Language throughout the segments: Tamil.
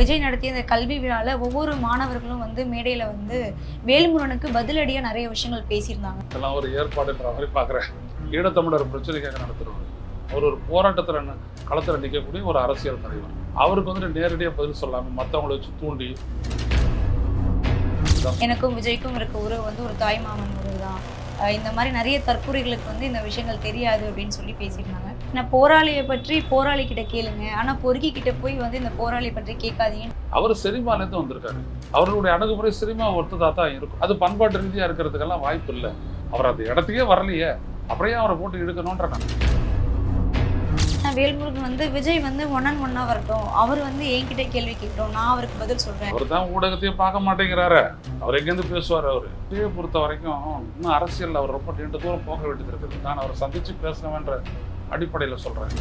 விஜய் நடத்திய இந்த கல்வி விழாவில் ஒவ்வொரு மாணவர்களும் வந்து மேடையில் வந்து வேல்முருகனுக்கு பதிலடியாக நிறைய விஷயங்கள் பேசியிருந்தாங்க. இதெல்லாம் ஒரு ஏற்பாடுன்ற மாதிரி பார்க்குறேன். ஈழத்தமிழர் பிரச்சனைக்காக நடத்துகிறவர் அவர் ஒரு போராட்டத்தில் களத்தில் நிற்கக்கூடிய ஒரு அரசியல் தலைவர். அவருக்கு வந்துட்டு நேரடியாக பதில் சொல்லாமல் மற்றவங்கள வச்சு தூண்டி. எனக்கும் விஜய்க்கும் இருக்க உறவு வந்து ஒரு தாய்மாமன் உறவு தான் இந்த மாதிரி நிறைய தற்கொலைகளுக்கு வந்து இந்த விஷயங்கள் தெரியாது அப்படின்னு சொல்லி பேசியிருந்தாங்க. நான் போராளியை பற்றி போராளி கிட்ட கேளுங்க. ஆனால் பொறுக்கி கிட்ட போய் வந்து இந்த போராளி பற்றி கேட்காதீங்க அவர் சினிமாலேருந்து வந்திருக்காரு. அவர்களுடைய அணுகுமுறை சினிமா ஒத்துதா தான் இருக்கும். அது பண்பாட்டு ரீதியாக இருக்கிறதுக்கெல்லாம் வாய்ப்பு இல்லை. அவர் அந்த இடத்துக்கே வரலையே. அப்படியே அவரை போட்டு இழுக்கணுன்ற நான் வேல்முருகன் வந்து விஜய் வந்து ஒன் அண்ட் ஒன்னா வரட்டும். அவர் வந்து என்கிட்ட கேள்வி கேட்கட்டும். நான் அவருக்கு பதில் சொல்றேன். அவர் தான் ஊடகத்தையும் பார்க்க மாட்டேங்கிறாரு. அவர் எங்கேருந்து பேசுவார் அவர்? விஜயை பொறுத்த வரைக்கும் இன்னும் அரசியல் அவர் ரொம்ப நீண்ட தூரம் போக வேண்டியது இருக்குது. நான் அவரை சந்திச்சு பேசணுமென்ற அடிப்படையில் சொல்றேன்.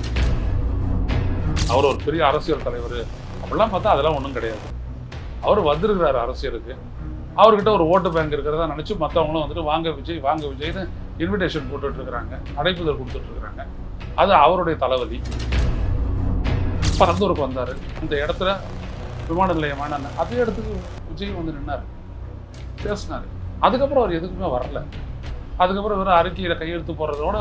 அவர் ஒரு பெரிய அரசியல் தலைவர். அப்படிலாம் பார்த்தா அதெல்லாம் ஒன்றும் கிடையாது. அவர் வந்திருக்கிறாரு அரசியலுக்கு. அவர்கிட்ட ஒரு ஓட்டு பேங்க் இருக்கிறதா நினச்சி மற்றவங்களும் வந்துட்டு வாங்க விஜய் வாங்க விஜய்னு இன்விடேஷன் போட்டுட்டு இருக்கிறாங்க. அழைப்புதல் கொடுத்துட்டு இருக்கிறாங்க. அது அவருடைய தலைவலி பரந்தூருக்கு வந்தார். இந்த இடத்துல விமான நிலையமான அதே இடத்துக்கு விஜய் வந்து நின்னார். பேசினார். அதுக்கப்புறம் அவர் எதுக்குமே வரல. அதுக்கப்புறம் வெறும் அறிக்கையில் கையெழுத்து போடுறதோட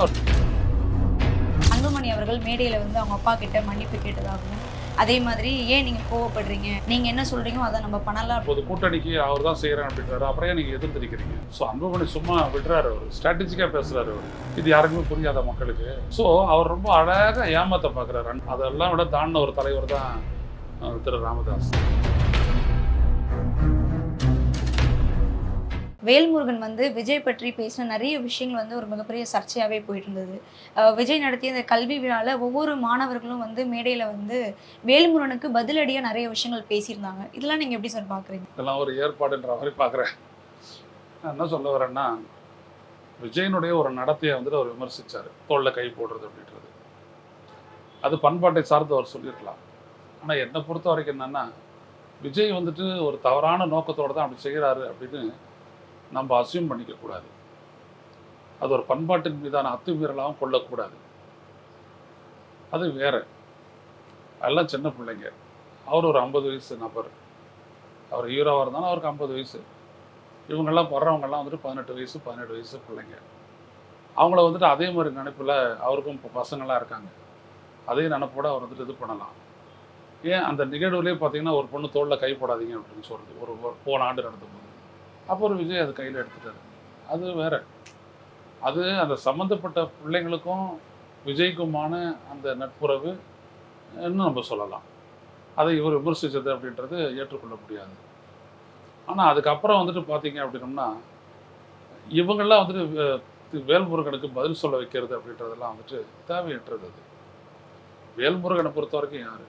அன்புமணி அவர்கள் மேடையில வந்து அவங்க அப்பா கிட்ட மன்னிப்பு கேட்டதாகவும் அதே மாதிரி ஏன் நீங்க கோவப்படுறீங்க? நீங்க என்ன சொல்றீங்க அதை நம்ம பண்ணலாம். இப்போது கூட்டணிக்கு அவர் தான் செய்கிறேன் அப்படின்றாரு. அப்புறம் நீங்க எதிர்த்திருக்கிறீங்க? ஸோ அன்புமணி சும்மா விடுறாரு அவர். ஸ்ட்ராட்டஜிக்கா பேசுறாரு அவர். இது யாருக்குமே புரியாத மக்களுக்கு? ஸோ அவர் ரொம்ப அழகாக ஏமாத்த பார்க்குறாரு அதெல்லாம் விட தாண்டின ஒரு தலைவர் தான் திரு ராமதாஸ். வேல்முருகன் வந்து விஜய் பற்றி பேசின நிறைய விஷயங்கள் வந்து ஒரு மிகப்பெரிய சர்ச்சையாகவே போயிட்டு இருந்தது விஜய் நடத்திய இந்த கல்வி விழாவில் ஒவ்வொரு மாணவர்களும் வந்து மேடையில் வந்து வேல்முருகனுக்கு பதிலடியாக நிறைய விஷயங்கள் பேசியிருந்தாங்க. இதெல்லாம் நீங்கள் எப்படி சார் பார்க்குறீங்க இதெல்லாம் ஒரு ஏற்பாடுன்ற மாதிரி பார்க்குறேன் நான் என்ன சொல்ல வரேன்னா விஜயனுடைய ஒரு நடத்தையை வந்துட்டு அவர் விமர்சிச்சார். தோளில் கை போடுறது அப்படின்றது. அது பண்பாட்டை சார்ந்து அவர் சொல்லியிருக்கலாம். ஆனால் என்னை பொறுத்த வரைக்கும் என்னன்னா விஜய் வந்துட்டு ஒரு தவறான நோக்கத்தோடு தான் அப்படி செய்கிறாரு அப்படின்னு நம்ம அசியூம் பண்ணிக்கக்கூடாது. அது ஒரு பண்பாட்டின் மீதான அத்துமீறலாகவும் கொள்ளக்கூடாது. அது வேற. எல்லாம் சின்ன பிள்ளைங்க. அவர் ஒரு ஐம்பது வயசு நபர். அவர் ஹீரோவாக இருந்தாலும் அவருக்கு ஐம்பது வயசு. இவங்கெல்லாம் வர்றவங்கெல்லாம் வந்துட்டு பதினெட்டு வயசு பதினெட்டு வயசு பிள்ளைங்க. அவங்கள வந்துட்டு அதே மாதிரி நினைப்பில் அவருக்கும் இப்போ பசங்களாம் இருக்காங்க. அதே நினப்போடு அவர் வந்துட்டு இது பண்ணலாம். ஏன் அந்த நிகழ்வுலேயே பார்த்தீங்கன்னா ஒரு பொண்ணு தோளில் கை போடாதீங்க அப்படின்னு சொல்கிறது ஒரு போன ஆண்டு நடந்த போது. அப்புறம் விஜய் அது கையில் எடுத்துட்டாரு. அது வேற. அது அந்த சம்மந்தப்பட்ட பிள்ளைங்களுக்கும் விஜய்க்குமான அந்த நட்புறவு இன்னும் நம்ம சொல்லலாம். அதை இவர் விமர்சித்தது அப்படின்றது ஏற்றுக்கொள்ள முடியாது. ஆனால் அதுக்கப்புறம் வந்துட்டு பார்த்தீங்க அப்படின்னோம்னா இவங்கெல்லாம் வந்துட்டு வேல்முருகனுக்கு பதில் சொல்ல வைக்கிறது அப்படின்றதெல்லாம் வந்துட்டு தேவையற்றது அது. வேல்முருகனை பொறுத்த வரைக்கும் யார்?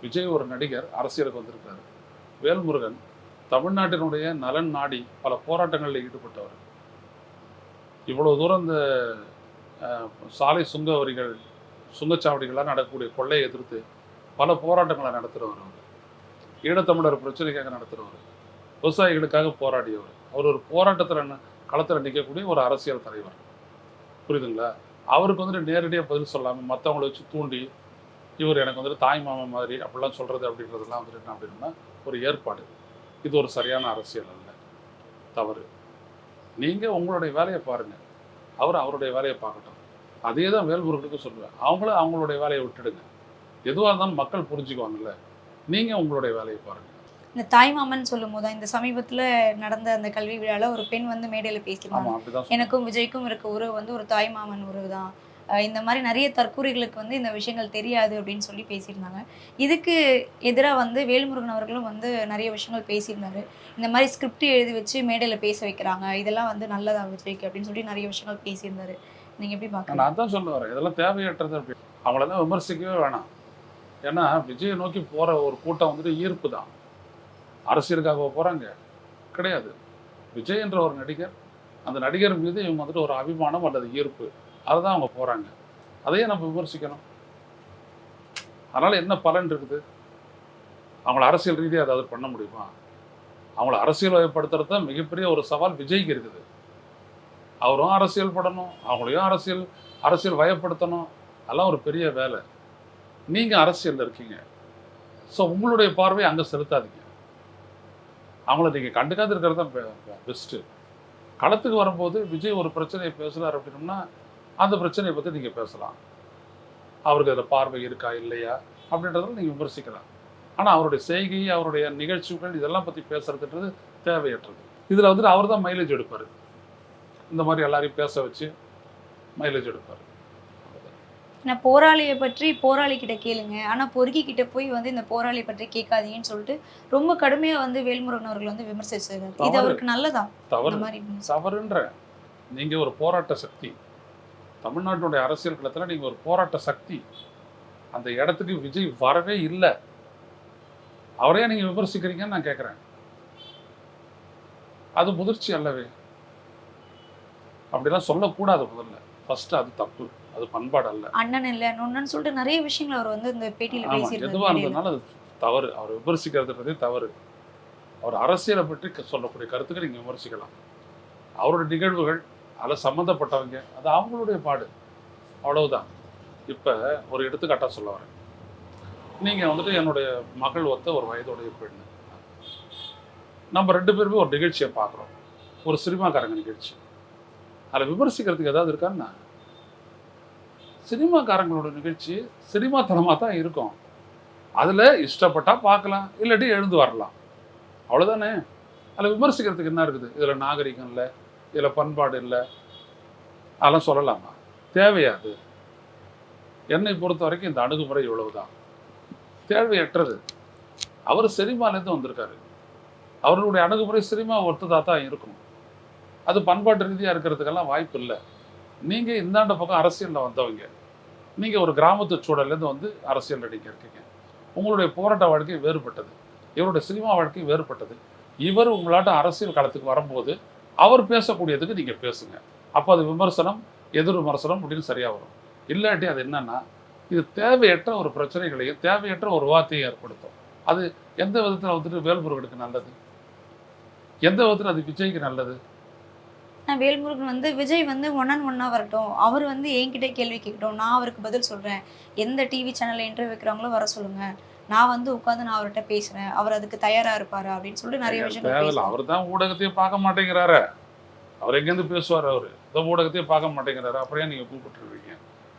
விஜய் ஒரு நடிகர் அரசியலுக்கு வந்திருக்காரு. வேல்முருகன் தமிழ்நாட்டினுடைய நலன் நாடி பல போராட்டங்களில் ஈடுபட்டவர். இவ்வளோ தூரம் இந்த சாலை சுங்க வரிகள் சுங்கச்சாவடிகளாக நடக்கக்கூடிய கொள்ளையை எதிர்த்து பல போராட்டங்களை நடத்துகிறவர் அவர். ஈழத்தமிழர் பிரச்சனைக்காக நடத்துகிறவர் விவசாயிகளுக்காக போராடியவர். அவர் ஒரு போராட்டத்தில் களத்தில் நிற்கக்கூடிய ஒரு அரசியல் தலைவர். புரியுதுங்களா? அவருக்கு வந்துட்டு நேரடியாக பதில் சொல்லாமல் மற்றவங்கள வச்சு தூண்டி இவர் எனக்கு வந்துட்டு தாய் மாமன் மாதிரி அப்படிலாம் சொல்கிறது அப்படின்றதெல்லாம் வந்துட்டு என்ன அப்படின்னா ஒரு ஏற்பாடு. இது ஒரு சரியான அரசியல் அல்ல. தவறு. நீங்கள் உங்களுடைய வேலையை பாருங்கள் அவர் அவருடைய வேலையை பார்க்கட்டும். அதே தான் வேல்முருகனுக்கு சொல்லுவேன் அவங்களும் அவங்களுடைய வேலையை விட்டுடுங்க. எதுவாக இருந்தாலும் மக்கள் புரிஞ்சுக்குவாங்கல்ல. நீங்கள் உங்களுடைய வேலையை பாருங்கள் இந்த தாய்மாமன் சொல்லும் போது இந்த சமீபத்தில் நடந்த அந்த கல்வி விழாவில் ஒரு பெண் வந்து மேடையில் பேசியிருந்தாங்க எனக்கும் விஜய்க்கும் இருக்க உறவு வந்து ஒரு தாய்மாமன் உறவு தான் இந்த மாதிரி நிறைய தற்கூறிகளுக்கு வந்து இந்த விஷயங்கள் தெரியாது அப்படின்னு சொல்லி பேசியிருந்தாங்க. இதுக்கு எதிராக வந்து வேல்முருகன் அவர்களும் வந்து நிறைய விஷயங்கள் பேசியிருந்தாரு. இந்த மாதிரி ஸ்கிரிப்ட் எழுதி வச்சு மேடையில் பேச வைக்கிறாங்க. இதெல்லாம் வந்து நல்லதா விஜய்க்கு அப்படின்னு சொல்லி நிறைய விஷயங்கள் பேசியிருந்தாரு. நீங்கள் எப்படி பார்க்கலாம் நான் தான் சொல்ல வரேன். இதெல்லாம் தேவையற்றது அப்படி. அவங்களெல்லாம் விமர்சிக்கவே வேணாம். ஏன்னா விஜயை நோக்கி போகிற ஒரு கூட்டம் வந்துட்டு ஈர்ப்பு தான். அரசியலுக்காக போகிறாங்க கிடையாது. விஜய் என்ற ஒரு நடிகர் அந்த நடிகர் மீது இவங்க வந்துட்டு ஒரு அபிமானம் அல்லது ஈர்ப்பு. அதை தான் அவங்க போகிறாங்க அதையே நம்ம விமர்சிக்கணும். அதனால் என்ன பலன் இருக்குது? அவங்கள அரசியல் ரீதியாக ஏதாவது பண்ண முடியுமா? அவங்கள அரசியல் வயப்படுத்துறது தான் மிகப்பெரிய ஒரு சவால் விஜய்க்கு இருக்குது. அவரும் அரசியல் படணும் அவங்களையும் அரசியல் அரசியல் வயப்படுத்தணும். அதெல்லாம் ஒரு பெரிய வேலை. நீங்கள் அரசியலில் இருக்கீங்க. ஸோ உங்களுடைய பார்வையை அங்கே செலுத்தாதீங்க. அவங்கள நீங்கள் கண்டுக்காது இருக்கிறது தான் பெஸ்ட்டு களத்துக்கு வரும்போது விஜய் ஒரு பிரச்சனையை பேசுகிறார் அப்படின்னம்னா அந்த பிரச்சனையை பற்றி நீங்கள் பேசலாம். அவருக்கு அதில் பார்வை இருக்கா இல்லையா? அப்படின்றத நீங்கள் விமர்சிக்கலாம். ஆனால் அவருடைய செய்கை அவருடைய நிகழ்ச்சிகள் இதெல்லாம் பற்றி பேசுறதுன்றது தேவையற்றது. இதில் வந்துட்டு அவர் தான் மைலேஜ் எடுப்பார். இந்த மாதிரி எல்லாரையும் பேச வச்சு மைலேஜ் எடுப்பார். நான் போராளியை பற்றி போராளி கிட்ட கேளுங்க. ஆனா பொறுக்கி கிட்ட போய் வந்து இந்த போராளி பற்றி கேட்காதீங்கன்னு சொல்லிட்டு ரொம்ப கடுமையா வந்து வேல்முருகன் அவர்கள் வந்து விமர்சிச்சிருக்காரு. இது. அவருக்கு நல்லதா? தவறு. மாதிரி? தவறுன்ற நீங்கள் ஒரு போராட்ட சக்தி. தமிழ்நாட்டினுடைய அரசியல் களத்தில் நீங்கள் ஒரு போராட்ட சக்தி. அந்த இடத்துக்கு விஜய் வரவே இல்லை. அவரையே நீங்கள் விமர்சிக்கிறீங்கன்னு நான் கேட்குறேன் அது முதிர்ச்சி அல்லவே. அப்படிலாம் சொல்லக்கூடாது முதல்ல. ஃபர்ஸ்ட் அது தப்பு. அது பண்பாடு அல்ல. அண்ணன் இல்ல. நொண்ணன்னு சொல்லிட்டு நிறைய விஷயங்கள் அவர் வந்து இந்த பேட்டியில ஆமா. பேசியிருந்தாரு. எதுவாக. இருந்ததுனால அது தவறு. அவர் விமர்சிக்கிறதுன்றதே தவறு. அவர் அரசியலை பற்றி சொல்லக்கூடிய கருத்துக்களை நீங்கள் விமர்சிக்கலாம். அவருடைய நிகழ்வுகள் அதில் சம்மந்தப்பட்டவங்க அது அவங்களுடைய பாடு. அவ்வளவுதான். இப்போ ஒரு எடுத்துக்காட்டாக சொல்ல வரேன். நீங்கள் வந்துட்டு என்னுடைய மகள் ஒத்த ஒரு வயதுடைய பெண் நம்ம ரெண்டு பேருமே ஒரு நிகழ்ச்சியை பார்க்குறோம். ஒரு சினிமாக்காரங்க நிகழ்ச்சி. அதில் விமர்சிக்கிறதுக்கு ஏதாவது இருக்கான்னா? சினிமாக்காரங்களோட நிகழ்ச்சி சினிமாத்தனமாக தான் இருக்கும். அதில் இஷ்டப்பட்டா பார்க்கலாம் இல்லாட்டி எழுந்து வரலாம். அவ்வளோதானே அதில் விமர்சிக்கிறதுக்கு என்ன இருக்குது? இதில் நாகரிகம் இல்லை இதில் பண்பாடு இல்லை. அதெல்லாம் சொல்லலாமா? தேவையாது என்னை பொறுத்த வரைக்கும் இந்த அணுகுமுறை இவ்வளவுதான். தேவையற்றது. அவர் சினிமாலேருந்து வந்திருக்காரு. அவர்களுடைய அணுகுமுறை சினிமா ஒத்ததாக தான் இருக்கும். அது பண்பாட்டு ரீதியாக இருக்கிறதுக்கெல்லாம் வாய்ப்பு இல்லை. நீங்கள் இந்தாண்ட பக்கம் அரசியலில் வந்தவங்க நீங்கள் ஒரு கிராமத்து சூழல்லேருந்து வந்து அரசியல் நடிக்க இருக்கீங்க. உங்களுடைய போராட்ட வாழ்க்கை வேறுபட்டது. இவருடைய சினிமா வாழ்க்கை வேறுபட்டது. இவர் உங்களாட்ட அரசியல் களத்துக்கு வரும்போது அவர் பேசக்கூடியதுக்கு நீங்கள் பேசுங்க. அப்போ அது விமர்சனம் எதிர் விமர்சனம் அப்படின்னு சரியாக வரும். இல்லாட்டி அது என்னன்னா இது தேவையற்ற ஒரு பிரச்சனைகளையும் தேவையற்ற ஒரு வார்த்தையை ஏற்படுத்தும். அது எந்த விதத்தில் வந்துட்டு வேல்முருகனுக்கு நல்லது? எந்த விதத்தில் அது விஜய்க்கு நல்லது? வேல்முருகன் வந்து விஜய் வந்து ஒன் அண்ட் ஒன்னாக வரட்டும். அவர் வந்து என்கிட்ட கேள்வி கேட்கட்டும். நான் அவருக்கு பதில் சொல்கிறேன் எந்த டிவி சேனலில் இன்டர்வியூ வைக்கிறாங்களோ வர சொல்லுங்கள் நான் வந்து உட்காந்து நான் அவர்கிட்ட பேசுறேன். அவர் அதுக்கு தயாரா இருப்பாரு அப்படின்னு சொல்லிட்டு நிறைய விஷயங்கள். அவர் தான் ஊடகத்தையும் பார்க்க மாட்டேங்கிறாரு. அவர் எங்கேருந்து பேசுவார் அவர்? இந்த ஊடகத்தையும் பார்க்க மாட்டேங்கிறாரு. அப்படியே நீங்கள் கூப்பிட்டுருவீங்க.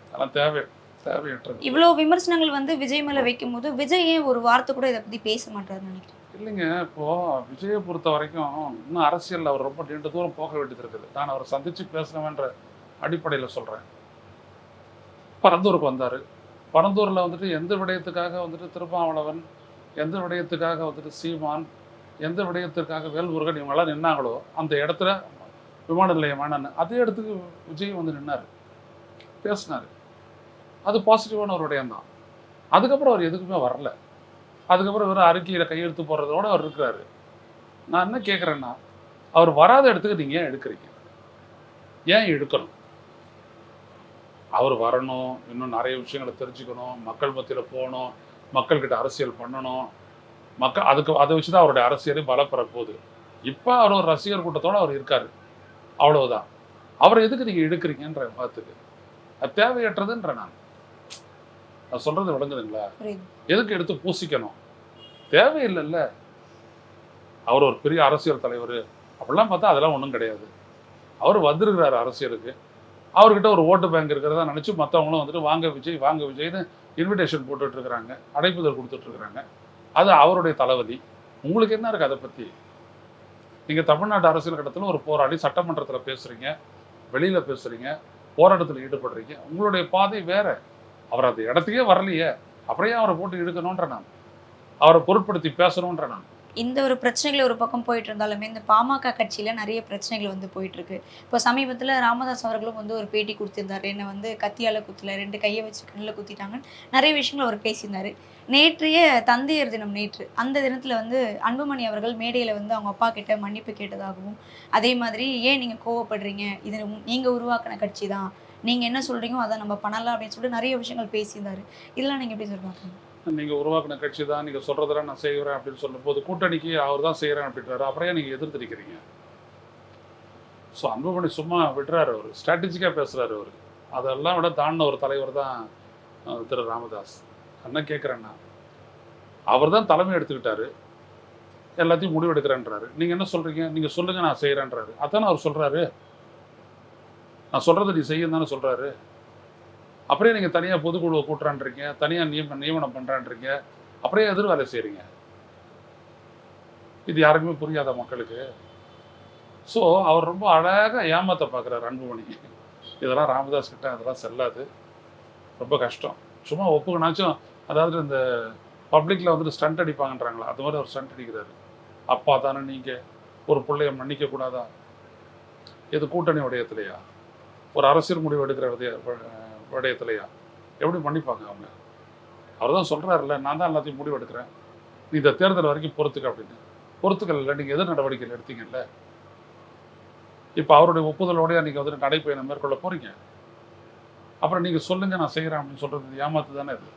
அதெல்லாம் தேவை தேவையற்றது. இவ்வளவு விமர்சனங்கள் வந்து விஜய் மேல வைக்கும்போது விஜய் ஏன் ஒரு வார்த்தை கூட இதை பத்தி பேச மாட்டாருன்னு நினைக்கிறேன் இல்லைங்க இப்போ விஜயை பொறுத்த வரைக்கும் இன்னும் அரசியலில் அவர் ரொம்ப நீண்ட தூரம் போக வேண்டியது இருக்குது. நான் அவரை சந்திச்சு பேசணுமென்ற அடிப்படையில் சொல்கிறேன் பரந்தூருக்கு வந்தார். பரந்தூரில் வந்துட்டு எந்த விடயத்துக்காக வந்துட்டு திருப்பாவளவன் எந்த விடயத்துக்காக வந்துட்டு சீமான் எந்த விடயத்திற்காக வேல்முருகன் இவங்கெல்லாம் நின்னாங்களோ அந்த இடத்துல விமான நிலையம் வேணான்னு அதே இடத்துக்கு விஜய் வந்து நின்னார். பேசினார். அது பாசிட்டிவான ஒரு விடயம் தான். அதுக்கப்புறம் அவர் எதுக்குமே வரல. அதுக்கப்புறம் இவர் அறிக்கையில் கையெழுத்து போடுறதோட அவர் இருக்கிறாரு. நான் என்ன கேட்குறேன்னா அவர் வராத இடத்துக்கு நீங்கள் ஏன் எடுக்கிறீங்க? ஏன் எடுக்கணும் அவர் வரணும் இன்னும் நிறைய விஷயங்களை தெரிஞ்சுக்கணும் மக்கள் மத்தியில் போகணும் மக்கள்கிட்ட அரசியல் பண்ணணும். மக்கள் அதுக்கு அதை வச்சு தான் அவருடைய அரசியலே பலப்பெற போகுது இப்போ அவர் ஒரு ரசிகர் கூட்டத்தோடு அவர் இருக்கார். அவ்வளவுதான். அவரை எதுக்கு நீங்கள் எடுக்கிறீங்கன்ற பார்த்துக்கு அது தேவையற்றதுன்ற நான். நான் சொல்கிறது விளங்குதுங்களா? எதுக்கு எடுத்து பூசிக்கணும்? தேவையில்லைல்ல. அவர் ஒரு பெரிய அரசியல் தலைவர். அப்படிலாம் பார்த்தா அதெல்லாம் ஒன்றும் கிடையாது. அவர் வந்திருக்கிறாரு அரசியலுக்கு. அவர்கிட்ட ஒரு ஓட்டு பேங்க் இருக்கிறதா நினச்சி மற்றவங்களும் வந்துட்டு வாங்க விஜய் வாங்க விஜய்னு இன்விடேஷன் போட்டுட்ருக்குறாங்க. அடைப்புதல் கொடுத்துட்ருக்குறாங்க. அது அவருடைய தளபதி. உங்களுக்கு என்ன இருக்குது அதை பற்றி நீங்கள் தமிழ்நாடு அரசியல் கட்டத்தில் ஒரு போராடி சட்டமன்றத்தில் பேசுகிறீங்க வெளியில் பேசுகிறீங்க போராட்டத்தில் ஈடுபடுறீங்க. உங்களுடைய பாதை வேற. அவர் அந்த இடத்துக்கே வரலையே. அப்புறம் அவரை போட்டு இழுக்கணுன்ற நான்? அவரை பொருட்படுத்தி பேசணுன்ற நான்? இந்த ஒரு பிரச்சனைகள் ஒரு பக்கம் போயிட்டு இருந்தாலுமே இந்த பாமக கட்சியில் நிறைய பிரச்சனைகள் வந்து போயிட்டுருக்கு. இப்போ சமீபத்தில் ராமதாஸ் அவர்களும் வந்து ஒரு பேட்டி கொடுத்துருந்தார். என்னை வந்து கத்தியால் குத்தல ரெண்டு கையை வச்சு கண்ணில் குத்திட்டாங்கன்னு நிறைய விஷயங்கள் அவர் பேசியிருந்தார். நேற்றைய தந்தையர் தினம் நேற்று அந்த தினத்தில் வந்து அன்புமணி அவர்கள் மேடையில் வந்து அவங்க அப்பா கிட்ட மன்னிப்பு கேட்டதாகவும் அதே மாதிரி ஏன் நீங்கள் கோவப்படுறீங்க? இது நீங்கள் உருவாக்கின கட்சி தான் நீங்கள் என்ன சொல்கிறீங்களோ அதை நம்ம பண்ணலாம் அப்படின்னு சொல்லிட்டு நிறைய விஷயங்கள் பேசியிருந்தாரு. இதெல்லாம் நீங்கள் எப்படி சொல்லுவாங்க நீங்கள் உருவாக்கின கட்சி தான் நீங்கள் சொல்கிறதெல்லாம் நான் செய்கிறேன் அப்படின்னு சொல்லும்போது கூட்டணிக்கு அவர் தான் செய்கிறேன் அப்படின்றாரு அப்புறம் நீங்கள் எதிர்த்திருக்கிறீங்க? ஸோ அன்புமணி சும்மா விடுறாரு அவர். ஸ்ட்ராட்டஜிக்காக பேசுகிறாரு அவர். அதெல்லாம் விட தாண்டின ஒரு தலைவர் தான் திரு ராமதாஸ். என்ன கேட்குறேன்னா அவர் தான் தலைமை எடுத்துக்கிட்டாரு. எல்லாத்தையும் முடிவெடுக்கிறேன்றாரு. நீங்க என்ன சொல்றீங்க? நீங்க சொல்லுங்க நான் செய்கிறேன்றாரு அதானே அவர் சொல்றாரு. நான் சொல்றதை நீ செய்யும் தானே சொல்றாரு. அப்படியே நீங்க தனியாக பொதுக்குழுவை கூட்டுறான்றீங்க தனியாக நியம நியமனம் பண்றான்றீங்க அப்படியே எதிர் வேலை செய்கிறீங்க இது யாருக்குமே புரியாத மக்களுக்கு? ஸோ அவர் ரொம்ப அழகா ஏமாத்த பார்க்குறாரு அன்புமணி. இதெல்லாம் ராமதாஸ் கிட்ட அதெல்லாம் செல்லாது. ரொம்ப கஷ்டம். சும்மா ஒப்புக்கணாச்சும் அதாவது இந்த பப்ளிக்ல வந்துட்டு ஸ்டண்ட் அடிப்பாங்கன்றாங்களா? அது மாதிரி அவர் ஸ்டண்ட் அடிக்கிறாரு. அப்பா தானே நீங்க? ஒரு பிள்ளைய மன்னிக்க கூடாதா? இது கூட்டணி உடையத்துலையா? ஒரு அரசியல் முடிவு எடுக்கிற விடயத்திலையா எப்படி மன்னிப்பாங்க அவங்க? அவர் தான் சொல்றாருல்ல நான் தான் எல்லாத்தையும் முடிவு எடுக்கிறேன் நீ இந்த தேர்தல் வரைக்கும் பொறுத்துக்க அப்படின்னு. பொறுத்துக்கல இல்லை நீங்கள் எதிர் நடவடிக்கைகள் எடுத்தீங்கல்ல? இப்போ அவருடைய ஒப்புதலோடய நீங்கள் வந்துட்டு நடைப்பயணம் மேற்கொள்ள போறீங்க. அப்புறம் நீங்கள் சொல்லுங்க நான் செய்கிறேன் அப்படின்னு சொல்கிறது ஏமாத்து தானே இது?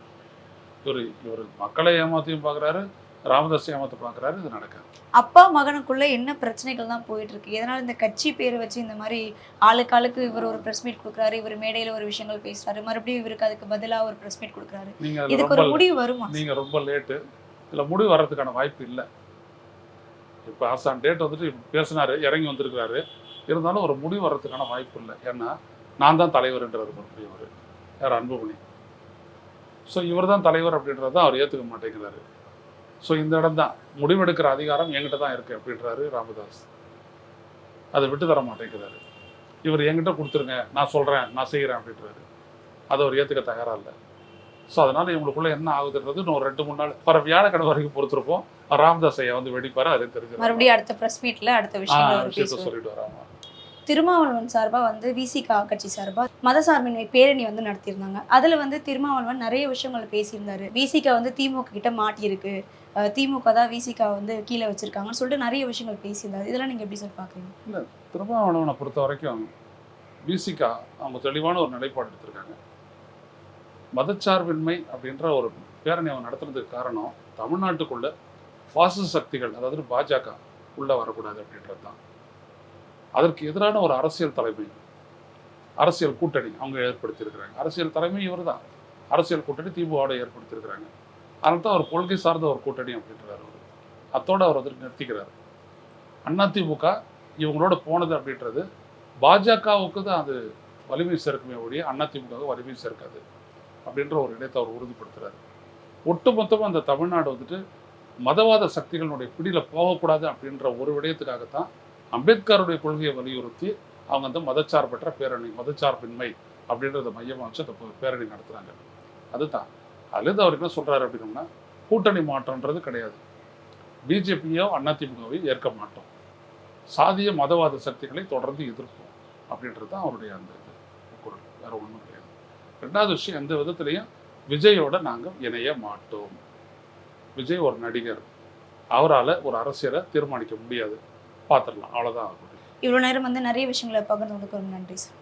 இவர் இவர் மக்களை ஏமாத்தியும் பார்க்குறாரு ராமதாஸ் ஏமாத்த பார்க்குறாரு இது நடக்காது. அப்பா மகனுக்குள்ள என்ன பிரச்சனைகள் தான் போயிட்டு இருக்கு எதனால இந்த கட்சி பேரை வச்சு இந்த மாதிரி ஆளுக்கு ஆளுக்கு இவர் ஒரு பிரஸ் மீட் கொடுக்குறாரு இவர் மேடையில ஒரு விஷயங்கள் பேசுறாரு மறுபடியும் இவருக்கு அதுக்கு பதிலா ஒரு பிரஸ் மீட் கொடுக்குறாரு. இதுக்கு ஒரு முடிவு வருமா? நீங்க ரொம்ப லேட்டு இதுல முடிவு வர்றதுக்கான வாய்ப்பு இல்லை. இப்போ ஆசான் டேட் வந்துட்டு பேசினாரு இறங்கி வந்திருக்கிறாரு. இருந்தாலும் ஒரு முடிவு வர்றதுக்கான வாய்ப்பு இல்லை. ஏன்னா நான் தான் தலைவர்ன்றாரு மறுபடியும் அவர். யார் அன்புமணி. ஸோ இவர் தான் தலைவர் அப்படின்றத தான் அவர் ஏற்றுக்க மாட்டேங்கிறாரு. ஸோ இந்த இடம் தான் முடிவெடுக்கிற அதிகாரம் என்கிட்ட தான் இருக்கு அப்படின்றாரு ராமதாஸ். அதை விட்டு தர மாட்டேங்கிறாரு. இவர் என்கிட்ட கொடுத்துருங்க நான் சொல்றேன் நான் செய்கிறேன் அப்படின்றாரு. அதை அவர் ஏற்றுக்க தயாரா இல்லை. ஸோ அதனால இவங்களுக்குள்ள என்ன ஆகுதுன்றது இன்னும் ஒரு ரெண்டு மூணு நாள் வர வியாழக்கிழமை வரைக்கும் பொறுத்திருப்போம். ராமதாஸ் ஐயா வந்து வெடிப்பாரு அது தெரிஞ்சு மறுபடியும் அடுத்த பிரஸ் மீட்ல அடுத்த பேசுவார். சொல்லிட்டு வராங்க திருமாவளவன் சார்பா வந்து விசிகா கட்சி சார்பாக மதசார்பின்மை பேரணி வந்து நடத்தியிருந்தாங்க. அதுல வந்து திருமாவளவன் நிறைய விஷயங்கள் பேசியிருந்தாரு. விசிகா வந்து திமுக கிட்ட மாட்டியிருக்கு. திமுக தான் விசிகா வந்து கீழே வச்சிருக்காங்கன்னு சொல்லிட்டு நிறைய விஷயங்கள் பேசியிருந்தாரு. இதெல்லாம் நீங்க எப்படி சார் பாக்குறீங்க? திருமாவளவனை பொறுத்த வரைக்கும் விசிகா அவங்க தெளிவான ஒரு நிலைப்பாடு எடுத்திருக்காங்க. மதச்சார்பின்மை அப்படின்ற ஒரு பேரணி அவன் நடத்துறதுக்கு காரணம் தமிழ்நாட்டுக்குள்ள பாசிச சக்திகள் அதாவது பாஜக உள்ள வரக்கூடாது அப்படின்றது தான். அதற்கு எதிரான ஒரு அரசியல் தலைமை அரசியல் கூட்டணி அவங்க ஏற்படுத்தியிருக்கிறாங்க. அரசியல் தலைமை இவர் தான் அரசியல் கூட்டணி திமுகவோட ஏற்படுத்தியிருக்கிறாங்க. அதனால தான் அவர் கொள்கை சார்ந்த ஒரு கூட்டணி அப்படின்றாரு அவர். அத்தோடு அவர் வந்துட்டு நிறுத்திக்கிறார். அதிமுக இவங்களோட போனது அப்படின்றது பாஜகவுக்கு தான் அது வலிமை சேர்க்குமே ஒழிய திமுக வலிமை சேர்க்காது அப்படின்ற ஒரு இடத்தை அவர் உறுதிப்படுத்துகிறார் ஒட்டுமொத்தமாக அந்த தமிழ்நாடு வந்துட்டு மதவாத சக்திகளினுடைய பிடியில் போகக்கூடாது அப்படின்ற ஒரு விடயத்துக்காகத்தான் அம்பேத்கருடைய கொள்கையை வலியுறுத்தி அவங்க வந்து மதச்சார்பற்ற பேரணி மதச்சார்பின்மை அப்படின்றத மையமாக வச்சு அந்த பேரணி நடத்துகிறாங்க அதுதான். அதுலேருந்து அவர் என்ன சொல்கிறாரு அப்படின்னோம்னா கூட்டணி மாற்றம்ன்றது கிடையாது. பிஜேபியோ அதிமுகவையும் ஏற்க மாட்டோம். சாதிய மதவாத சக்திகளை தொடர்ந்து எதிர்ப்போம் அப்படின்றது தான் அவருடைய அந்த இது குரல். வேற ஒன்றும் கிடையாது. ரெண்டாவது விஷயம் எந்த விதத்துலையும் விஜயோட நாங்கள் இணைய மாட்டோம். விஜய் ஒரு நடிகர். அவரால் ஒரு அரசியலை தீர்மானிக்க முடியாது. பார்த்துடலாம். அவ்வளோதான் இவ்வளோ நேரம் வந்து நிறைய விஷயங்களை பகிர்ந்து கொடுக்க நன்றி சார்.